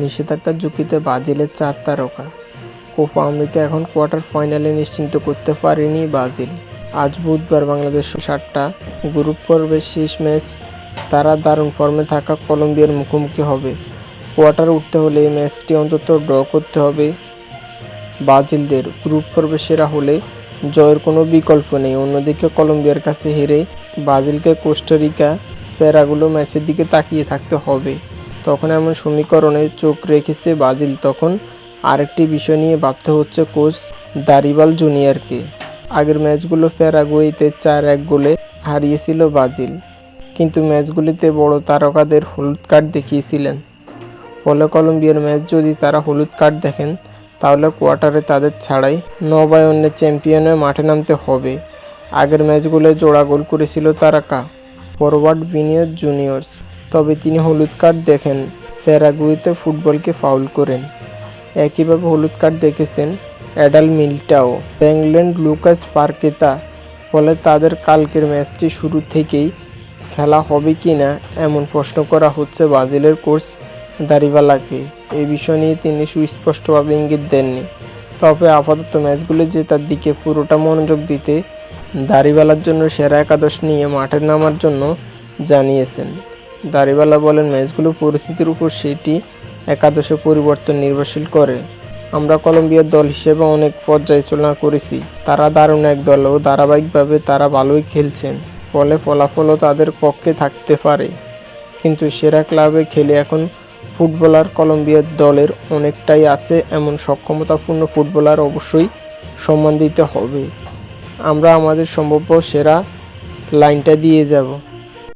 নিষেধাজ্ঞার ঝুঁকিতে ব্রাজিলের চার তারকা। কোপা আমেরিকা এখন কোয়ার্টার ফাইনালে নিশ্চিন্ত করতে পারেনি ব্রাজিল। আজ বুধবার বাংলাদেশ সাতটা গ্রুপ পর্বের শেষ ম্যাচ। তারা দারুণ ফর্মে থাকা কলম্বিয়ার মুখোমুখি হবে। কোয়ার্টার উঠতে হলে এই ম্যাচটি অন্তত ড্র করতে হবে। ব্রাজিলদের গ্রুপ পর্বে সেরা হলে জয়ের কোনো বিকল্প নেই। অন্যদিকে কলম্বিয়ার কাছে হেরে ব্রাজিলকে কোস্টারিকা ফেরাগুলো ম্যাচের দিকে তাকিয়ে থাকতে হবে। তখন এমন সমীকরণে চোখ রেখেছে ব্রাজিল তখন। আরেকটি বিষয় নিয়ে ভাবতে হচ্ছে কোচ দারিবাল জুনিয়রকে। আগের ম্যাচগুলো প্যারাগুয়েতে চার এক গোলে হারিয়েছিল ব্রাজিল কিন্তু ম্যাচগুলিতে বড় তারকাদের হলুদ কার্ড দেখিয়েছিলেন। ফলে কলম্বিয়ার ম্যাচ যদি তারা হলুদ কার্ড দেখেন, তাহলে কোয়ার্টারে তাদের ছাড়াই নবায়নে চ্যাম্পিয়নের মাঠে নামতে হবে। আগের ম্যাচগুলো জোড়া গোল করেছিল তারাকা ফরওয়ার্ড ভিনিয়র জুনিয়র্স। তবে তিনি হলুদ কার্ড দেখেন। প্যারাগুয়েতে ফুটবলকে ফাউল করেন। একইভাবে হলুদ কার্ড দেখেছেন অ্যাডাল মিল্টাও। ব্যাংল্যান্ড লুকাস পার্কেতা ফলে তাদের কালকের ম্যাচটি শুরু থেকেই খেলা হবে কি না এমন প্রশ্ন করা হচ্ছে ব্রাজিলের কোচ দারিবালাকে। এ বিষয় নিয়ে তিনি সুস্পষ্টভাবে ইঙ্গিত দেননি। তবে আপাতত ম্যাচগুলো জেতার দিকে পুরোটা মনোযোগ দিতে দারিবালার জন্য সেরা একাদশ নিয়ে মাঠে নামার জন্য জানিয়েছেন। দারিবালা বলেন, ম্যাচগুলো পরিস্থিতির উপর সেটি একাদশে পরিবর্তন নির্ভরশীল করে। আমরা কলম্বিয়ার দল হিসেবে অনেক পর্যালোচনা করেছি। তারা দারুণ এক দল ও ধারাবাহিকভাবে তারা ভালোই খেলছেন। ফলে ফলাফলও তাদের পক্ষে থাকতে পারে। কিন্তু সেরা ক্লাবে খেলে এখন ফুটবলার কলম্বিয়ার দলের অনেকটাই আছে এমন সক্ষমতাপূর্ণ ফুটবলার অবশ্যই সম্মান দিতে হবে। আমরা আমাদের সম্ভাব্য সেরা লাইনটা দিয়ে যাব।